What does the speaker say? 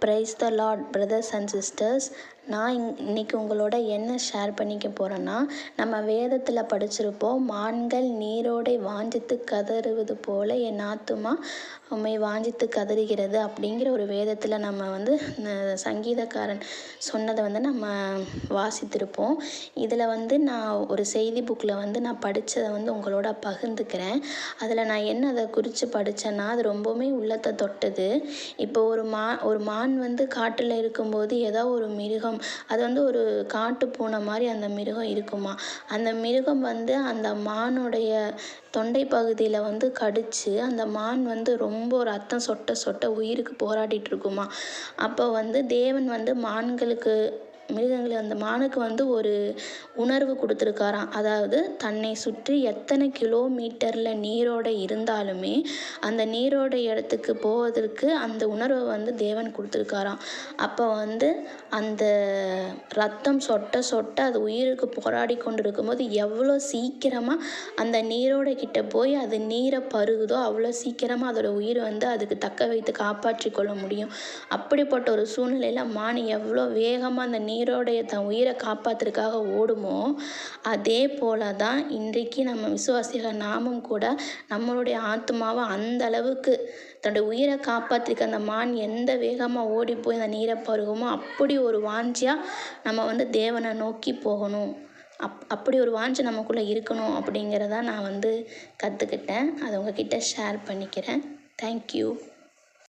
Praise the Lord, brothers and sisters. நான் இன் இன்னைக்கு உங்களோட என்ன ஷேர் பண்ணிக்க போகிறேன்னா நம்ம வேதத்தில் படிச்சிருப்போம் மான்கள் நீரோடை வாஞ்சித்து கதறுவது போல என் ஆத்துமா உம்மை வாஞ்சித்து கதறுகிறது அப்படிங்கிற ஒரு வேதத்தில் நம்ம வந்து சங்கீதக்காரன் சொன்னதை வந்து நம்ம வாசித்திருப்போம். இதில் வந்து நான் ஒரு செய்தி புக்கில் வந்து நான் படித்ததை வந்து உங்களோட பகிர்ந்துக்கிறேன். அதில் நான் என்ன அதை குறித்து படித்தேன்னா அது ரொம்பவுமே உள்ளத்தை தொட்டது. இப்போ ஒரு மா ஒரு மான் வந்து காட்டில் இருக்கும்போது ஏதோ ஒரு மிருகம் அது வந்து ஒரு காட்டு பூனை மாதிரி அந்த மிருகம் இருக்குமா? அந்த மிருகம் வந்து அந்த மானுடைய தொண்டை பகுதியில் வந்து கடிச்சு அந்த மான் வந்து ரொம்ப ரத்தம் சொட்ட சொட்ட உயிருக்கு போராடிட்டு இருக்குமா? அப்போ வந்து தேவன் வந்து மான்களுக்கு மிருகங்களை அந்த மானுக்கு வந்து ஒரு உணர்வு கொடுத்துருக்காராம். அதாவது தன்னை சுற்றி எத்தனை கிலோமீட்டரில் நீரோடை இருந்தாலுமே அந்த நீரோடை இடத்துக்கு போவதற்கு அந்த உணர்வை வந்து தேவன் கொடுத்துருக்காராம். அப்போ வந்து அந்த ரத்தம் சொட்ட சொட்ட அது உயிருக்கு போராடி கொண்டு இருக்கும்போது எவ்வளோ சீக்கிரமாக அந்த நீரோடை கிட்ட போய் அது நீரை பருகுதோ அவ்வளோ சீக்கிரமாக அதோட உயிர் வந்து அதுக்கு தக்க வைத்து காப்பாற்றி கொள்ள முடியும். அப்படிப்பட்ட ஒரு சூழ்நிலையில் மான் எவ்வளோ வேகமாக அந்த நீரோடைய தன் உயிரை காப்பாத்துறதுக்காக ஓடுமோ அதே போல தான் இன்றைக்கு நம்ம விசுவாசிகள் நாமும் கூட நம்மளுடைய ஆத்மாவை அந்த அளவுக்கு தன்னுடைய உயிரை காப்பாற்றிருக்க அந்த மான் எந்த வேகமாக ஓடி போய் அந்த நீரை பருகுமோ அப்படி ஒரு வாஞ்சியாக நம்ம வந்து தேவனை நோக்கி போகணும். அப் அப்படி ஒரு வாஞ்சை நமக்குள்ளே இருக்கணும் அப்படிங்கிறத நான் வந்து கற்றுக்கிட்டேன் அதை உங்ககிட்ட ஷேர் பண்ணிக்கிறேன். தேங்க்யூ